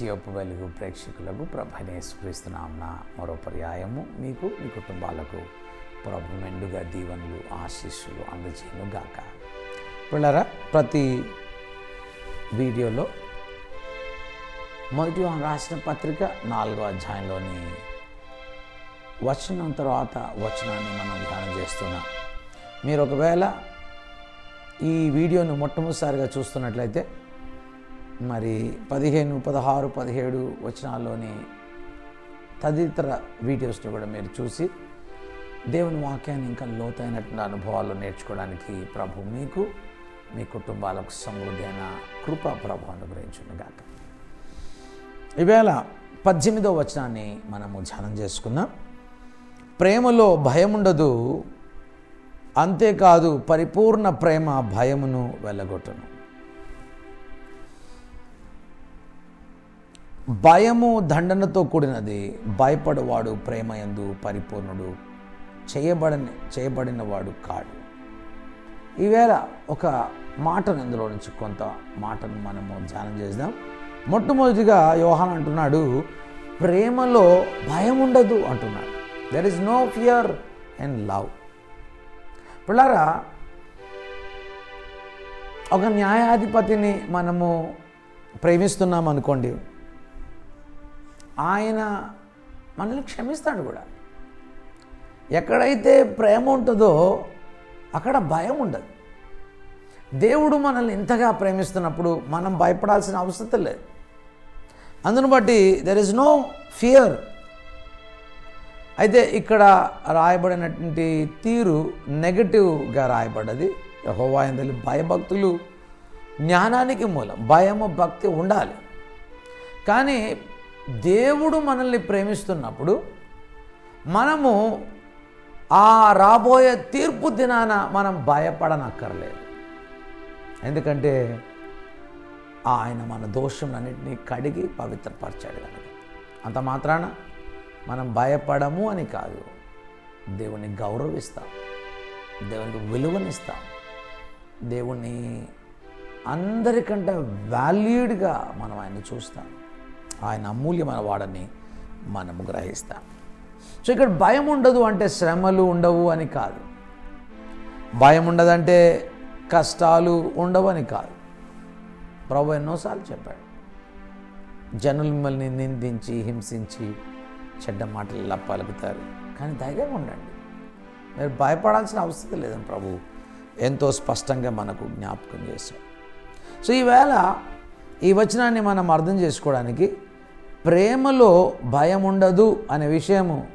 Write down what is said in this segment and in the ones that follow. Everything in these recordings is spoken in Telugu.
జీవపు వెలుగు ప్రేక్షకులకు ప్రభనే మరో పర్యాయము. మీకు మీ కుటుంబాలకు ప్రభు మెండుగా దీవెనలు ఆశీస్సులు అందజేయను గాక పిల్లరా ప్రతి వీడియోలో మొదటి రాసిన పత్రిక నాలుగో అధ్యాయంలోని వచనం తర్వాత వచనాన్ని మనం ధ్యానం చేస్తున్నాం. మీరు ఒకవేళ ఈ వీడియోను మొట్టమొదటిసారిగా చూస్తున్నట్లయితే మరి పదిహేను పదహారు పదిహేడు వచనాల్లోని తదితర వీడియోస్ని కూడా మీరు చూసి దేవుని వాక్యాన్ని ఇంకా లోతైనటువంటి అనుభవాలు నేర్చుకోవడానికి ప్రభు మీకు మీ కుటుంబాలకు సమృద్ధైన కృపా కృప ప్రభు అనుగ్రహించునుగాక. ఈవేళ పద్దెనిమిదో వచనాన్ని మనము ధ్యానం చేసుకుందాం. ప్రేమలో భయం ఉండదు అంతేకాదు పరిపూర్ణ ప్రేమ భయమును వెళ్ళగొట్టను భయము దండనతో కూడినది భయపడవాడు ప్రేమ ఎందు పరిపూర్ణుడు చేయబడని చేయబడినవాడు కాడు. ఈవేళ ఒక మాటను ఇందులో నుంచి కొంత మాటను మనము ధ్యానం చేద్దాం. మొట్టమొదటిగా యోహాన్ అంటున్నాడు ప్రేమలో భయం ఉండదు అంటున్నాడు. There is no fear and love పిల్లారా ఒక న్యాయాధిపతిని మనము ప్రేమిస్తున్నాం అనుకోండి ఆయన మనల్ని క్షమిస్తాడు కూడా. ఎక్కడైతే ప్రేమ ఉంటుందో అక్కడ భయం ఉండదు. దేవుడు మనల్ని ఇంతగా ప్రేమిస్తున్నప్పుడు మనం భయపడాల్సిన అవసరం లేదు. అందును బట్టి దెర్ ఇస్ నో ఫియర్ అయితే ఇక్కడ రాయబడినటువంటి తీరు నెగటివ్గా రాయబడ్డది. యహోవాయందలి భయభక్తులు జ్ఞానానికి మూలం భయము భక్తి ఉండాలి. కానీ దేవుడు మనల్ని ప్రేమిస్తున్నప్పుడు మనము ఆ రాబోయే తీర్పు దినాన మనం భయపడనక్కర్లేదు. ఎందుకంటే ఆయన మన దోషములన్నింటినీ కడిగి పవిత్రపరచాడు కనుక. అంత మాత్రాన మనం భయపడము అని కాదు. దేవుణ్ణి గౌరవిస్తాం. దేవునికి విలువనిస్తాం. దేవుణ్ణి అందరికంటే వాల్యూడ్గా మనం ఆయన చూస్తాం. ఆయన అమూల్యమైన వాడని మనము గ్రహిస్తాం. సో ఇక్కడ భయం ఉండదు అంటే శ్రమలు ఉండవు అని కాదు. భయం ఉండదంటే కష్టాలు ఉండవని కాదు. ప్రభు ఎన్నోసార్లు చెప్పాడు. జనులు మిమ్మల్ని నిందించి హింసించి చెడ్డ మాటలు ఇలా పలుకుతారు కానీ ధైర్యంగా ఉండండి. మీరు భయపడాల్సిన అవసరం లేదని ప్రభు. ఎంతో స్పష్టంగా మనకు జ్ఞాపకం చేశాడు. సో ఈవేళ ఈ వచనాన్ని మనం అర్థం చేసుకోవడానికి ప్రేమలో భయం ఉండదు అనే విషయము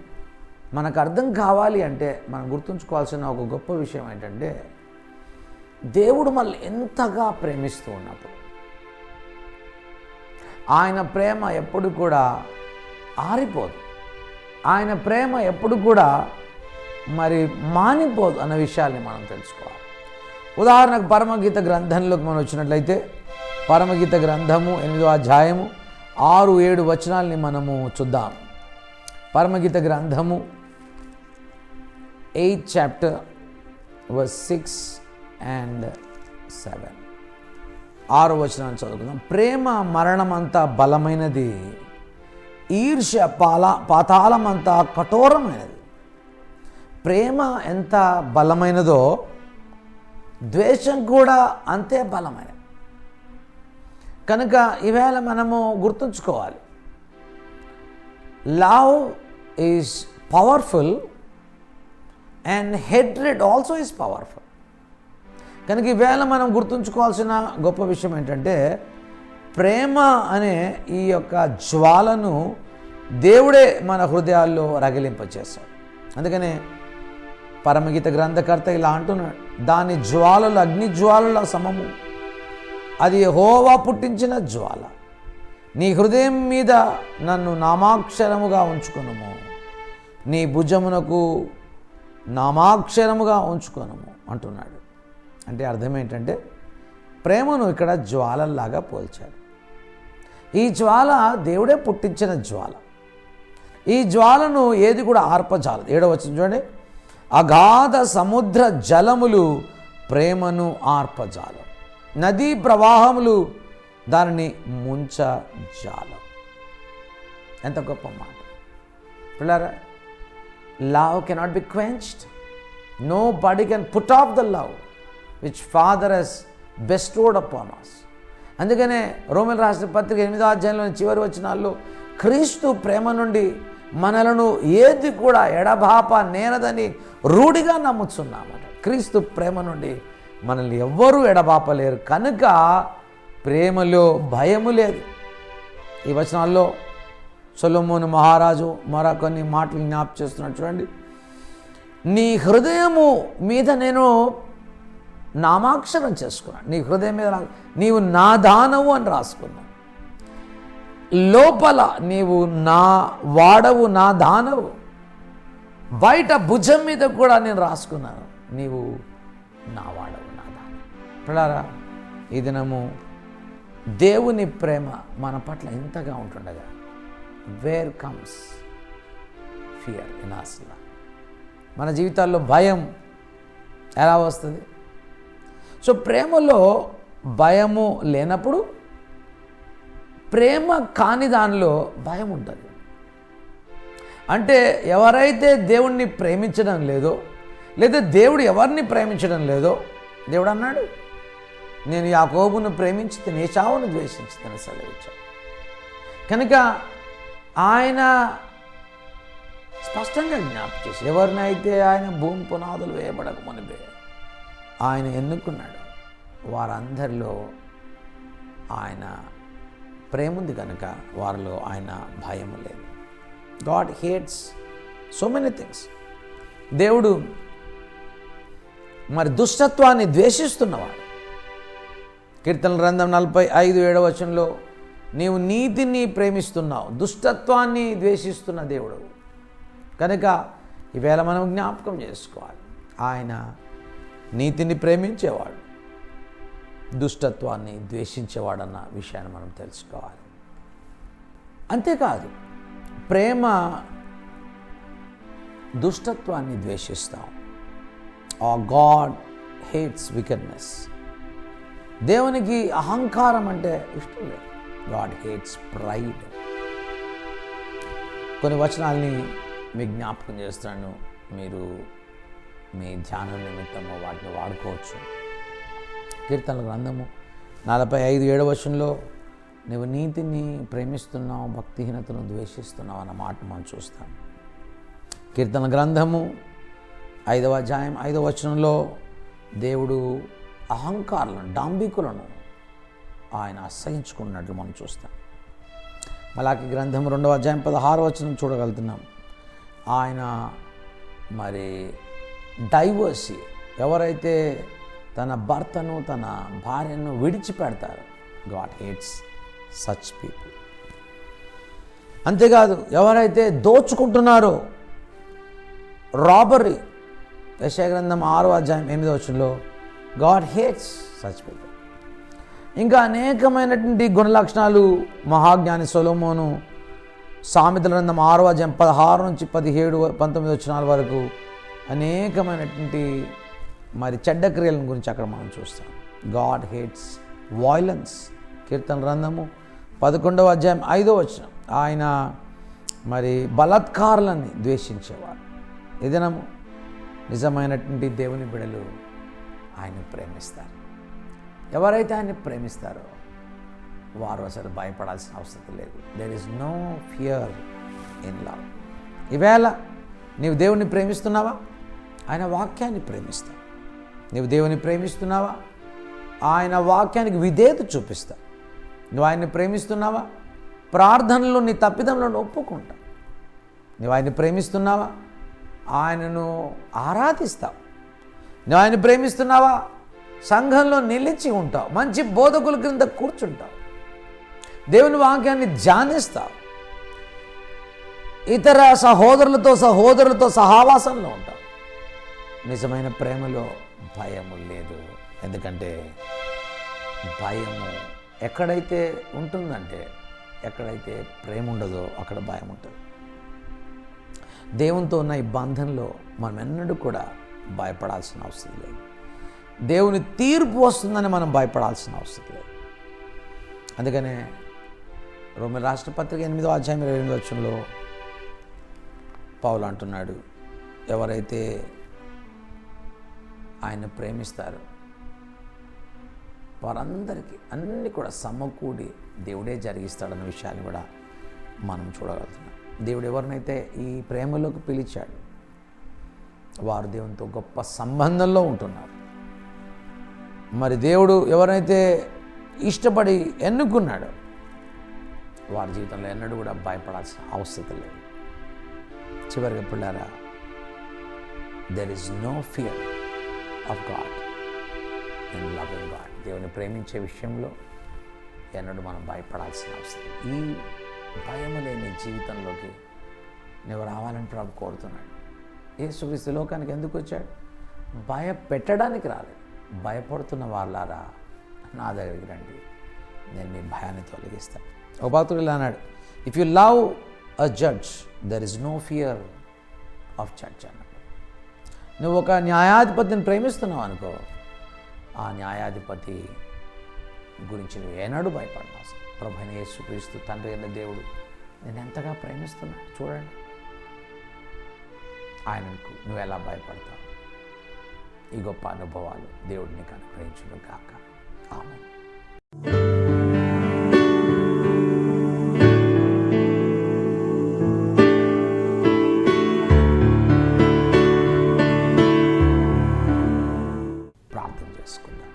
మనకు అర్థం కావాలి అంటే మనం గుర్తుంచుకోవాల్సిన ఒక గొప్ప విషయం ఏంటంటే దేవుడు మనల్ని ఎంతగా ప్రేమిస్తూ ఉన్నప్పుడు ఆయన ప్రేమ ఎప్పుడు కూడా ఆరిపోదు. ఆయన ప్రేమ ఎప్పుడు కూడా మరి మానిపోదు అన్న విషయాల్ని మనం తెలుసుకోవాలి. ఉదాహరణకు పరమగీత గ్రంథంలోకి మనం వచ్చినట్లయితే పరమగీత గ్రంథము ఎనిమిదో అధ్యాయము ఆరు ఏడు వచనాల్ని మనము చూద్దాం. పరమగీత గ్రంథము eighth chapter verse six and seven. ఆరు వచనాన్ని చదువుకుందాం. ప్రేమ మరణమంతా బలమైనది. ఈర్ష్య పాల పాతాళమంతా కఠోరమైనది. ప్రేమ ఎంత బలమైనదో ద్వేషం కూడా అంతే బలమైనది. కనుక ఈవేళ మనము గుర్తుంచుకోవాలి. Love is powerful and hatred also is powerful కనుక ఈవేళ మనం గుర్తుంచుకోవాల్సిన గొప్ప విషయం ఏంటంటే ప్రేమ అనే ఈ యొక్క జ్వాలను దేవుడే మన హృదయాల్లో రగిలింపచేశాడు. అందుకనే పరమగీత గ్రంథకర్త ఇలా అంటున్నాడు దాని జ్వాలలు అగ్ని జ్వాలల సమము. అది హోవా పుట్టించిన జ్వాల. నీ హృదయం మీద నన్ను నామాక్షరముగా ఉంచుకొనుము. నీ భుజమునకు నామాక్షరముగా ఉంచుకొనుము అంటున్నాడు. అంటే అర్థం ఏంటంటే ప్రేమను ఇక్కడ జ్వాలల్లాగా పోల్చాడు. ఈ జ్వాల దేవుడే పుట్టించిన జ్వాల. ఈ జ్వాలను ఏది కూడా ఆర్పజాలదు. ఏడో వచ్చింది చూడండి. అగాధ సముద్ర జలములు ప్రేమను ఆర్పజాలం నదీ ప్రవాహములు దానిని ముంచజాలం. ఎంత గొప్ప మాట. పిల్లరా love cannot be quenched nobody can put off the love which father has bestowed upon us అందుకనే రోమన్ రాష్ట్ర పత్రిక ఎనిమిదో అధ్యాయంలో చివరి వచ్చినాల్లో క్రీస్తు ప్రేమ నుండి మనలను ఏది కూడా ఎడబాప నేనదని రూఢిగా నమ్ముతున్నామట క్రీస్తు ప్రేమ నుండి మనల్ని ఎవ్వరూ ఎడబాపలేరు. కనుక ప్రేమలో భయము లేదు. ఈ వచనాల్లో సొలమోను మహారాజు మరో కొన్ని మాటలు జ్ఞాప చేస్తున్నాడు. చూడండి. నీ హృదయము మీద నేను నామాక్షరం చేసుకున్నాను నీ హృదయం మీద నీవు నా దానవు అని రాసుకున్నాను లోపల నీవు నా వాడవు నా దానవు. బయట భుజం మీద కూడా నేను రాసుకున్నాను. నీవు నా వాడవు. పిల్లారా ఈ దినము దేవుని ప్రేమ మన పట్ల ఎంతగా ఉంటుండగా వేర్ కమ్స్ ఫియర్ ఇన్ అసలు మన జీవితాల్లో భయం ఎలా వస్తుంది? సో ప్రేమలో భయము లేనప్పుడు ప్రేమ కాని దానిలో భయం ఉంటుంది. అంటే ఎవరైతే దేవుణ్ణి ప్రేమించడం లేదో లేదా దేవుడు ఎవరిని ప్రేమించడం లేదో దేవుడు అన్నాడు నేను యాకోబును ప్రేమించి తిని ఏషావును ద్వేషించుతాను సెలవిచ్చాను. కనుక ఆయన స్పష్టంగా జ్ఞాపకం చేసి ఎవరినైతే ఆయన భూమి పునాదులు వేయబడక మునిపే ఆయన ఎన్నుకున్నాడు వారందరిలో ఆయన ప్రేమ ఉంది కనుక వారిలో ఆయన భయం లేదు. God hates so many things. దేవుడు మరి దుష్టత్వాన్ని ద్వేషిస్తున్నవాడు. కీర్తన గ్రంథం నలభై ఐదు ఏడవ వచనంలో నీవు నీతిని ప్రేమిస్తున్నావు దుష్టత్వాన్ని ద్వేషిస్తున్న దేవుడు. కనుక ఈవేళ మనం జ్ఞాపకం చేసుకోవాలి. ఆయన నీతిని ప్రేమించేవాడు దుష్టత్వాన్ని ద్వేషించేవాడన్న విషయాన్ని మనం తెలుసుకోవాలి. అంతేకాదు ప్రేమ దుష్టత్వాన్ని ద్వేషిస్తాం. ఆ గాడ్ హేట్స్ వికెట్నెస్ దేవునికి అహంకారం అంటే ఇష్టం లేదు. గాడ్ హేట్స్ ప్రైడ్ కొన్ని వచనాల్ని మీ జ్ఞాపకం చేస్తాను. మీరు మీ ధ్యానం నిమిత్తము వాటిని వాడుకోవచ్చు. కీర్తనల గ్రంథము నలభై ఐదు ఏడవ వచనంలో నువ్వు నీతిని ప్రేమిస్తున్నావు భక్తిహీనతను ద్వేషిస్తున్నావు అన్న మాట మనం చూస్తాం. కీర్తన గ్రంథము ఐదవ అధ్యాయం ఐదవ వచనంలో దేవుడు అహంకారులను డాంబికులను ఆయన అసహించుకున్నట్లు మనం చూస్తాం. మలాకి గ్రంథం రెండవ అధ్యాయం పదహారు వచనం చూడగలుగుతున్నాం. ఆయన మరి డైవర్సీ ఎవరైతే తన భర్తను తన భార్యను విడిచిపెడతారు గాడ్ హేట్స్ సచ్ పీపుల్. అంతేకాదు ఎవరైతే దోచుకుంటున్నారో రాబరీ యశగ్రంథం ఆరో అధ్యాయం ఎనిమిదో వచ్చంలో గాడ్ హేట్స్ సచ్ పీపుల్. ఇంకా అనేకమైనటువంటి గుణ లక్షణాలు మహాజ్ఞాని సొలోమోను సామెతల గ్రంథం ఆరో అధ్యాయం పదహారు నుంచి పదిహేడు పంతొమ్మిది వచ్చినాల వరకు అనేకమైనటువంటి మరి చెడ్డ క్రియల గురించి అక్కడ మనం చూస్తాం. గాడ్ హేట్స్ వాయిలెన్స్ కీర్తన గ్రంథము పదకొండవ అధ్యాయం ఐదో వచనం. ఆయన మరి బలాత్కారులని ద్వేషించేవారు. ఈ దినము నిజమైనటువంటి దేవుని బిడలు ఆయన ప్రేమిస్తారు. ఎవరైతే ఆయన్ని ప్రేమిస్తారో వారు అసలు భయపడాల్సిన అవసరం లేదు. There is no fear in love ఈవేళ నీవు దేవుణ్ణి ప్రేమిస్తున్నావా? ఆయన వాక్యాన్ని ప్రేమిస్తావు నీవు దేవుని ప్రేమిస్తున్నావా? ఆయన వాక్యానికి విధేయత చూపిస్తా నువ్వు ఆయన్ని ప్రేమిస్తున్నావా? ప్రార్థనలో నీ తప్పిదంలో ఒప్పుకుంటా నువ్వు ఆయన్ని ప్రేమిస్తున్నావా? ఆయనను ఆరాధిస్తావు. నువ్వు ఆయన ప్రేమిస్తున్నావా? సంఘంలో నిలిచి ఉంటావు. మంచి బోధకుల క్రింద కూర్చుంటావు. దేవుని వాక్యాన్ని ధ్యానిస్తావు. ఇతర సహోదరులతో సహోదరులతో సహావాసంలో ఉంటావు. నిజమైన ప్రేమలో భయము లేదు. ఎందుకంటే భయము ఎక్కడైతే ఉంటుందంటే ఎక్కడైతే ప్రేమ ఉండదో అక్కడ భయం ఉంటుంది. దేవునితో ఉన్న ఈ బంధంలో మనం ఎన్నడూ కూడా భయపడాల్సిన అవసరం లేదు. దేవుని తీర్పు వస్తుందని మనం భయపడాల్సిన అవసరం లేదు. అందుకనే రోమి రాష్ట్ర పత్రిక ఎనిమిదో అధ్యాయం ఇరవై ఎనిమిది వచ్చంలో పౌలు అంటున్నాడు ఎవరైతే ఆయన ప్రేమిస్తారు వారందరికీ అన్ని కూడా సమకూడి దేవుడే జరిగిస్తాడన్న విషయాన్ని కూడా మనం చూడగలుగుతున్నాం. దేవుడు ఎవరినైతే ఈ ప్రేమలోకి పిలిచాడు వారు దేవునితో గొప్ప సంబంధంలో ఉంటున్నారు. మరి దేవుడు ఎవరైతే ఇష్టపడి ఎన్నుకున్నాడో వారి జీవితంలో ఎన్నడూ కూడా భయపడాల్సిన అవసరం లేదు. చివరిగా పిల్లారా there is no fear of God in loving God దేవుని ప్రేమించే విషయంలో ఎన్నడూ మనం భయపడాల్సిన అవసరం ఈ భయము లేని జీవితంలోకి నువ్వు రావాలని ప్రభు కోరుతున్నాడు. యేసుక్రీస్తు లోకానికి ఎందుకు వచ్చాడు? భయపెట్టడానికి రాలేదు. భయపడుతున్న వాళ్ళారా? నా దగ్గరికి రండి. నేను మీ భయాన్ని తొలగిస్తాను. ఒక భక్తుడు ఇలా అన్నాడు if you love a judge there is no fear of judge అన్నాడు. నువ్వు ఒక న్యాయాధిపతిని ప్రేమిస్తున్నావు అనుకో ఆ న్యాయాధిపతి గురించి నువ్వు ఏనాడు భయపడినావు సార్ ప్రభు యేసుక్రీస్తు తండ్రి అయిన దేవుడు నేను ఎంతగా ప్రేమిస్తున్నా చూడండి. ఆయనకు నువ్వు ఎలా భయపడతావు? ఈ గొప్ప అనుభవాలు దేవుడిని అనుగ్రహించును కాక ఆమె ప్రార్థన చేసుకుందాం.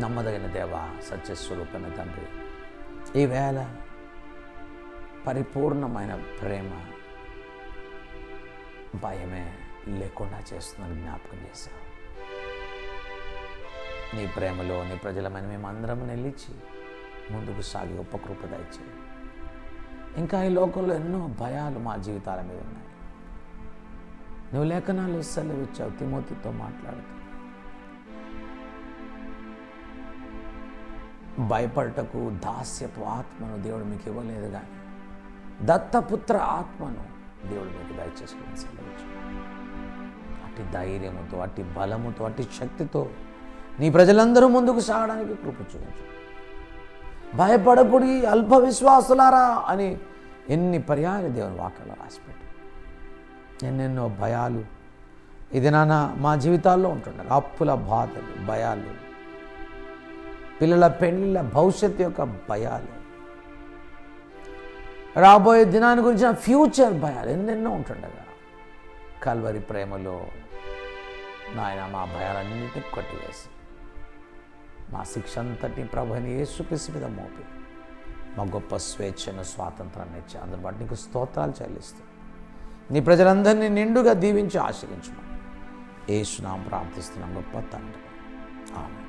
నమ్మదగిన దేవ సత్యస్వరూపమైన తండ్రి ఈవేళ పరిపూర్ణమైన ప్రేమ భయమే లేకుండా చేస్తుందని జ్ఞాపకం చేశావు. నీ ప్రేమలో నీ ప్రజలమైన మేమందరం నిలిచి ముందుకు సాగి గొప్ప కృప దయచేయి. ఇంకా ఈ లోకంలో ఎన్నో భయాలు మా జీవితాల మీద ఉన్నాయి. నువ్వు లేఖనాలు సెలవిచ్చావు తిమోతితో మాట్లాడుతూ. భయపడటకు దాస్యపు ఆత్మను దేవుడు మీకు ఇవ్వలేదు కానీ దత్తపుత్ర ఆత్మను దేవుడు మీకు దయచేసుకుని సెలవించు అట్టి ధైర్యముతో అట్టి బలముతో అట్టి శక్తితో నీ ప్రజలందరూ ముందుకు సాగడానికి కృప చూపించు. భయపడకుడి అల్ప విశ్వాసులారా అని ఎన్ని పర్యాలు దేవుని వాక్యాలు రాసిపెట్టు. ఎన్నెన్నో భయాలు ఇది నాన్న మా జీవితాల్లో ఉంటుండగా అప్పుల బాధలు భయాలు పిల్లల పెళ్ళిళ్ళ భవిష్యత్తు యొక్క భయాలు రాబోయే దినాన్ని గురించిన ఫ్యూచర్ భయాలు ఎన్నెన్నో ఉంటుండగా కల్వరి ప్రేమలో నాయన మా భయాలన్నింటినీ కొట్టివేసి మా శిక్ష అంతటి ప్రభుని యేసుక్రీస్తు మీద మోపి మా గొప్ప స్వేచ్ఛను స్వాతంత్రాన్ని ఇచ్చి అందరి బట్టి నీకు స్తోత్రాలు చెల్లిస్తూ నీ ప్రజలందరినీ నిండుగా దీవించి ఆశ్రయించమని ఏసునాం ప్రార్థిస్తున్నాం గొప్ప తండ్రి. ఆమె